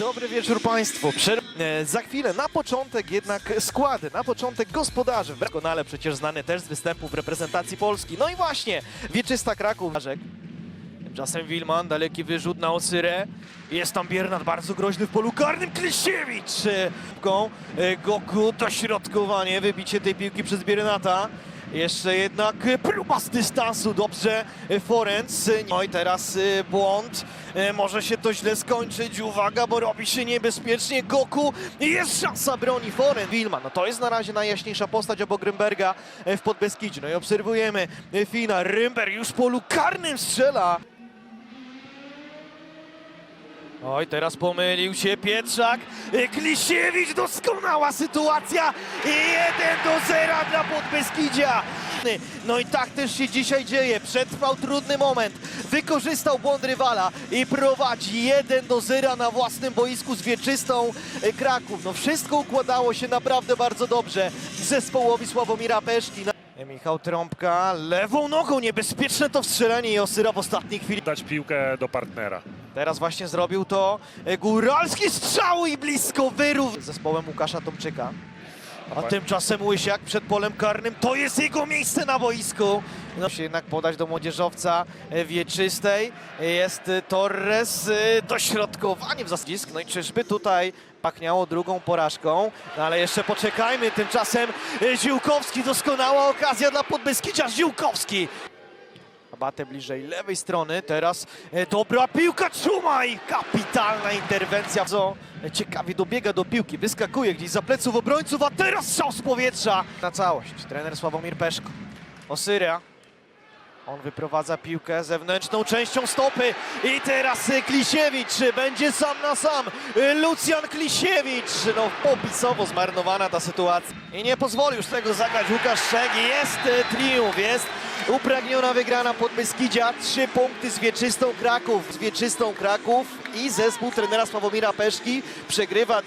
Dobry wieczór Państwu. Przer- e, za chwilę, na początek jednak składy, na początek gospodarze. Doskonale przecież znany też z występów w reprezentacji Polski. No i właśnie, Wieczysta Kraków. Tymczasem Wilman, daleki wyrzut na Osyrę. Jest tam Biernat, bardzo groźny w polu karnym. Klisiewicz! e. E, Goku, dośrodkowanie, wybicie tej piłki przez Biernata. Jeszcze jednak próba z dystansu, dobrze e, Forenc. E, No i teraz e, błąd. E, Może się to źle skończyć, uwaga, bo robi się niebezpiecznie. Goku, jest szansa broni Forenc. Wilman, no to jest na razie najjaśniejsza postać obok Rymberga w Podbeskidziu. No i obserwujemy Fina. Rymberg już w polu karnym strzela. Oj, teraz pomylił się Pietrzak. Y, Klisiewicz, doskonała sytuacja. I 1 do 0 dla Podbeskidzia. No i tak też się dzisiaj dzieje. Przetrwał trudny moment. Wykorzystał błąd rywala i prowadzi 1 do 0 na własnym boisku z wieczystą y, Kraków. No wszystko układało się naprawdę bardzo dobrze zespołowi Sławomira Peszki. Michał Trąbka lewą nogą, niebezpieczne to strzelanie i Osyra w ostatniej chwili. dać piłkę do partnera. Teraz właśnie zrobił to e, Góralski strzał i blisko wyrów z zespołem Łukasza Tomczyka. A tymczasem Łysiak przed polem karnym, to jest jego miejsce na boisku. No się jednak podać do młodzieżowca e, wieczystej. Jest e, Torres, dośrodkowanie w zasadzisk. No i czyżby tutaj pachniało drugą porażką. No ale jeszcze poczekajmy, tymczasem Ziółkowski, doskonała okazja dla Podbeskidzia, Ziółkowski. Abatę bliżej lewej strony, teraz e, dobra piłka, Czumaj! Kapitalna interwencja. Co e, ciekawie dobiega do piłki, wyskakuje gdzieś za pleców obrońców, a teraz strzał z powietrza. Na całość, trener Sławomir Peszko. Osyria. On wyprowadza piłkę zewnętrzną częścią stopy i teraz e, Klisiewicz będzie sam na sam. Lucjan Klisiewicz. No popisowo zmarnowana ta sytuacja. I nie pozwoli już tego zagrać Łukasz Szczeg. Jest triumf, jest upragniona wygrana pod Beskidzia. Trzy punkty z Wieczystą Kraków. Z Wieczystą Kraków i zespół trenera Sławomira Peszki przegrywa